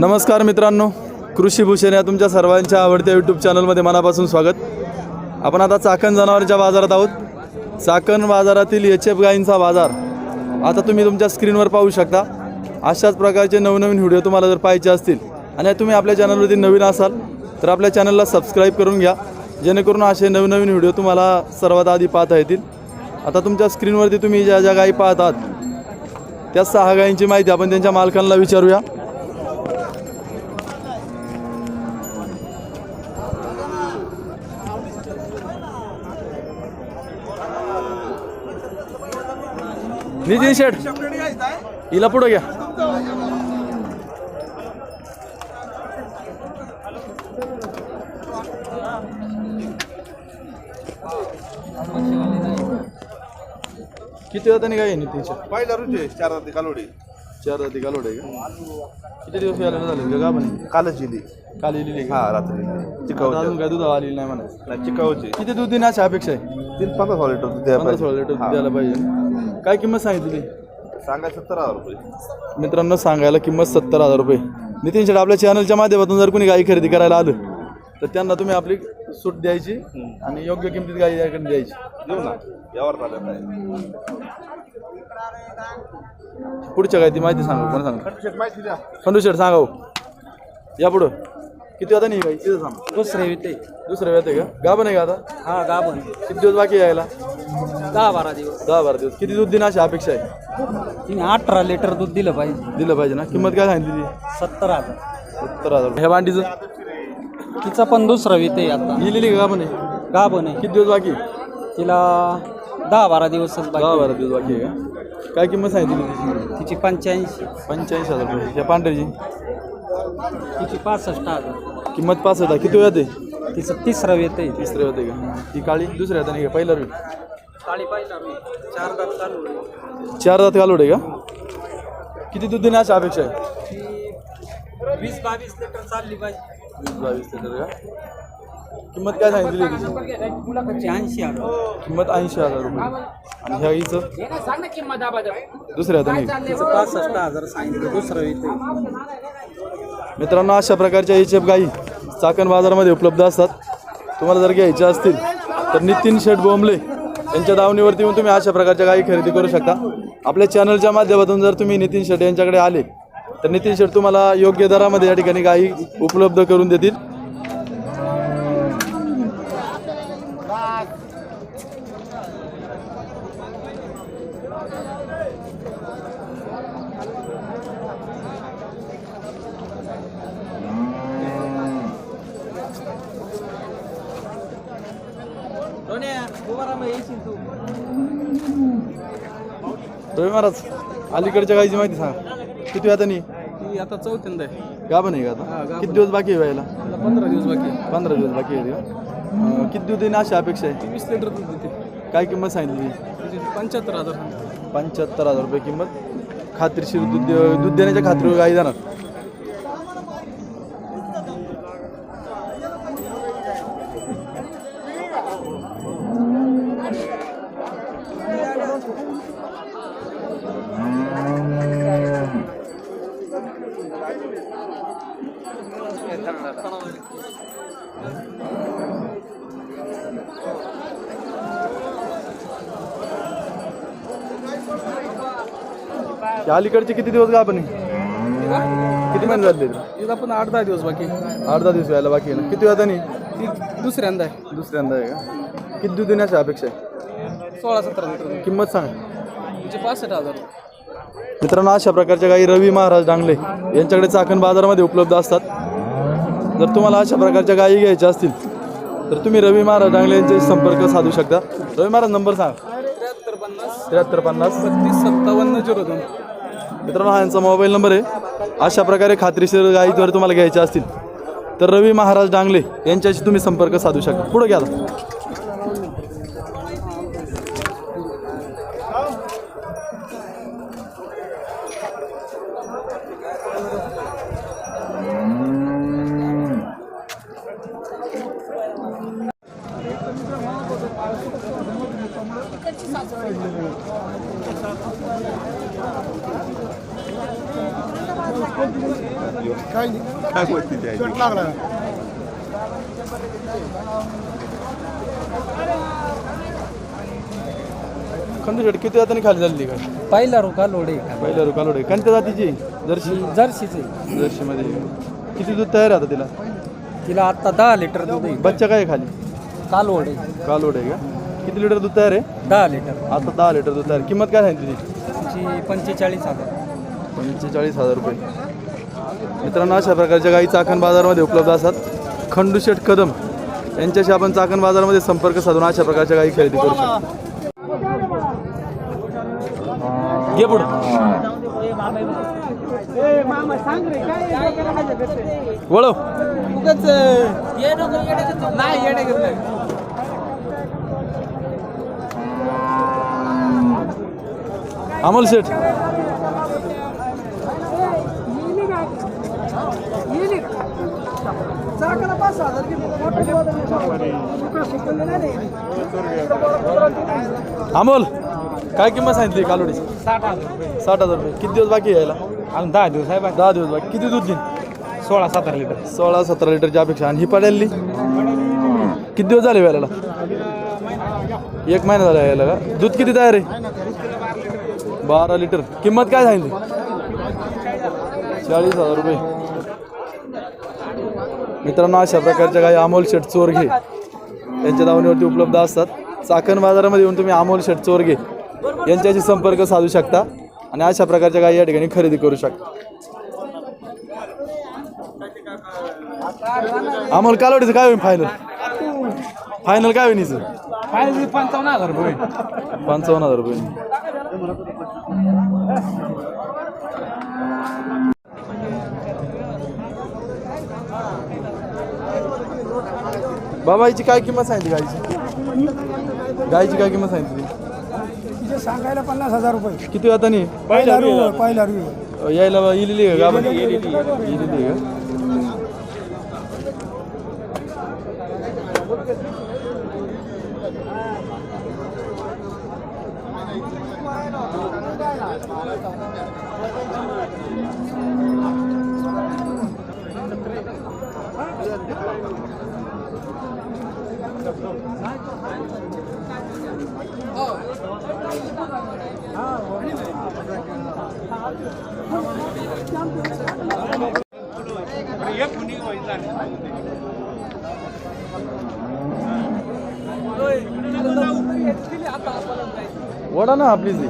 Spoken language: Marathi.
नमस्कार मित्रांनो कृषी भूषण या तुमच्या सर्वांच्या आवडत्या यूट्यूब चॅनलमध्ये मनापासून स्वागत. आपण आता चाकण जनावरांच्या बाजारात आहोत. चाकण बाजारातील एच एफ गायींचा बाजार आता तुम्ही तुमच्या स्क्रीनवर पाहू शकता. अशाच प्रकारचे नवनवीन व्हिडिओ तुम्हाला जर पाहायचे असतील आणि तुम्ही आपल्या चॅनलवरती नवीन असाल तर आपल्या चॅनलला सबस्क्राईब करून घ्या. जेणेकरून असे नवनवीन व्हिडिओ तुम्हाला सर्वात आधी पाहता येतील. आता तुमच्या स्क्रीनवरती तुम्ही ज्या ज्या गायी पाहतात त्या सहा गायींची माहिती आपण त्यांच्या मालकांना विचारूया. नितीन शेठ हिला पुढं घ्या. किती होता काय नितीन शेठ? पहिला रुचे चार रात्री कालोडी. चार रात्री कालोड का? किती दिवस यायला झाले? का गाभण कालच दिली काल येलेली का? हा रात्री. चिकावची. अजून काय दूध आलेली नाही म्हणायचं. चिकावची. किती दूध देण्याची अपेक्षा आहे? तीन पंधरा सोळा लिटर पंधरा सोळा लिटर दूध द्यायला पाहिजे. काय किंमत सांगितली. सांगा सत्तर हजार रुपये. मित्रांनो सांगायला किंमत सत्तर हजार रुपये. नितीन शेठ आपल्या चॅनलच्या माध्यमातून जर कोणी गाई खरेदी करायला आलं तर त्यांना तुम्ही आपली सूट द्यायची आणि योग्य किमतीत गाई याकडे द्यायची. देऊ ना. यावर झालं काय पुढच्या काय ती माहिती सांगा कोण सांगा? शेट माहिती द्या. खंडू शेठ सांगा हो. या पुढं. किती आता नाही गाई? तिथं सांग दुसरे विते दुसरं वेळ का? गाभण आहे का आता? हा गाभण. किती दिवस बाकी आहे यायला? दहा बारा दिवस. दहा बारा दिवस. किती दूध देण्याची अपेक्षा आहे? तिने अठरा लिटर दूध दिलं पाहिजे. दिलं पाहिजे ना. किंमत काय सांगितली सत्तर हजार. सत्तर हजार. ह्या भांडीचं? तिचं पण दुसरं विते आता. लिहिलेली का आहे? गाभण आहे. किती दिवस बाकी? तिला दहा बारा दिवसच दहा बाकी. बारा दिवस बाकी आहे का? काय किंमत सांगितली तिची? तिची पंच्याऐंशी. पंच्याऐंशी हजार रुपये. पांढऱ्याची? तिची पासष्ट हजार. किंमत पाच हजार. किती वेळात आहे? तिचं तिसरं येते तिसऱ्या होते का? ती काळी दुसऱ्या हाताने का पहिला रुई चार दात चालू. चार दात का? किती दूध देण्याची अपेक्षा आहे? वीस बावीस लिटर चालली पाहिजे. वीस बावीस लिटर का? किंमत काय सांगितली तिची हजार. किंमत ऐंशी हजार रुपये. आणि ह्या हिचं दुसऱ्या हाताने पासष्ट हजार सांगितलं दुसरं येते मित्रांनो अशा प्रकारच्या एच एफ गाई चाकण बाजारामध्ये उपलब्ध असतात. तुम्हाला जर घ्यायच्या असतील तर नितीन शेठ बोंबले यांच्या दावणीवरती येऊन तुम्ही अशा प्रकारच्या गायी खरेदी करू शकता. आपल्या चॅनलच्या माध्यमातून जर तुम्ही नितीन शेट यांच्याकडे आले तर नितीन शेट तुम्हाला योग्य दरामध्ये या ठिकाणी गायी उपलब्ध करून देतील. रवी महाराज अलीकडच्या गाईची माहिती सांगा. किती वेळा नाही ती आता चौथ्यांदा आहे. गाभण आहे का आता? किती दिवस बाकी आहे व्हायला? पंधरा दिवस बाकी पंधरा दिवस बाकी आहे का अं, किती दूध देणे अशी अपेक्षा आहे? वीस लिटर दूध देते. काय किंमत सांगितली? तिची पंच्याहत्तर हजार पंच्याहत्तर हजार रुपये किंमत. खात्रीशीर दूध दे- दूध देण्याच्या खात्रीवर गाई जाणार. त्या अलीकडचे किती दिवस गाभण आहे? किती महिने झाले? तिला पण आठ दहा दिवस बाकी. आठ दहा दिवस व्हायला बाकी आहे ना. किती वेळा ती दुसऱ्यांदा आहे. दुसऱ्यांदा आहे का? किती दूध देण्याची अपेक्षा आहे? सोळा सतरा लिटर किंमत सांग. तिचे पासष्ट हजार. मित्रांनो अशा प्रकारच्या गाई रवी महाराज डांगले यांच्याकडे चाकण बाजारामध्ये उपलब्ध असतात. जर तुम्हाला अशा प्रकारच्या गायी घ्यायच्या असतील तर तुम्ही रवी महाराज डांगले यांचे संपर्क साधू शकता. रवी महाराज नंबर सांग. त्र्याहत्तर पन्नास. त्र्याहत्तर पन्नास बत्तीस सत्तावन्न झिरो दोन. मित्रांनो हा यांचा मोबाईल नंबर आहे. अशा प्रकारे खात्रीशीर गाई जर तुम्हाला घ्यायच्या असतील तर रवी महाराज डांगले यांच्याशी तुम्ही संपर्क साधू शकता. पुढे घ्या काय नाही किती जातानी खाली झाली का पहिला रुका लोडे पहिला रुका लोडे कोणत्या जातीची? जर्शी जर्सीचे. जर्शीमध्ये किती दूध तयार आता तिला? तिला आत्ता दहा लिटर दूध बच्चा काय खाली? कालवडे कालवडे का? किती लिटर दूध तयार आहे? दहा लिटर. आता दहा लिटर दूध तयार किंमत काय सांगितली तिची पंचेचाळीस हजार. पंचेचाळीस हजार रुपये. मित्रांनो अशा प्रकारच्या गाई चाकण बाजारामध्ये उपलब्ध असतात. खंडूशेठ कदम यांच्याशी आपण चाकण बाजारामध्ये संपर्क साधून अशा प्रकारच्या गाई खरेदी करू शकतो. वळव. अमोल शेठ. अमोल काय किंमत सांगितली कालोडीची? साठ हजार साठ हजार रुपये. किती दिवस बाकी यायला? अजून दहा दिवस आहे दहा दिवस बाकी. किती दूध देईन? सोळा सतरा लिटर. सोळा सतरा लिटरच्या अपेक्षा. आणि ही पडेलली? किती दिवस झाले यायला? एक महिना झाला यायला का? दूध किती तयार आहे? बारा लिटर. किंमत काय सांगितली? चाळीस हजार रुपये. मित्रांनो अशा प्रकारच्या काही अमोल शेट चोरघे यांच्या दावणीवरती उपलब्ध असतात. चाकण बाजारामध्ये येऊन तुम्ही अमोल शेट चोरघे यांच्याशी संपर्क साधू शकता आणि अशा प्रकारच्या काही या ठिकाणी खरेदी करू शकता. अमोल कालवडीचं काय होईल फायनल फायनल काय होईल? पंचावन्न हजार रुपये. पंचावन्न हजार रुपये. बाबा हिची काय किंमत सांगितली गायची गायची काय किंमत सांगितली? सांगायला पन्नास हजार रुपये. किती आता नाही पहिला रू पहिला रू यायला इलेली आहे का? गाभण? इलेली आहे का? हो. वडा ना आपली ती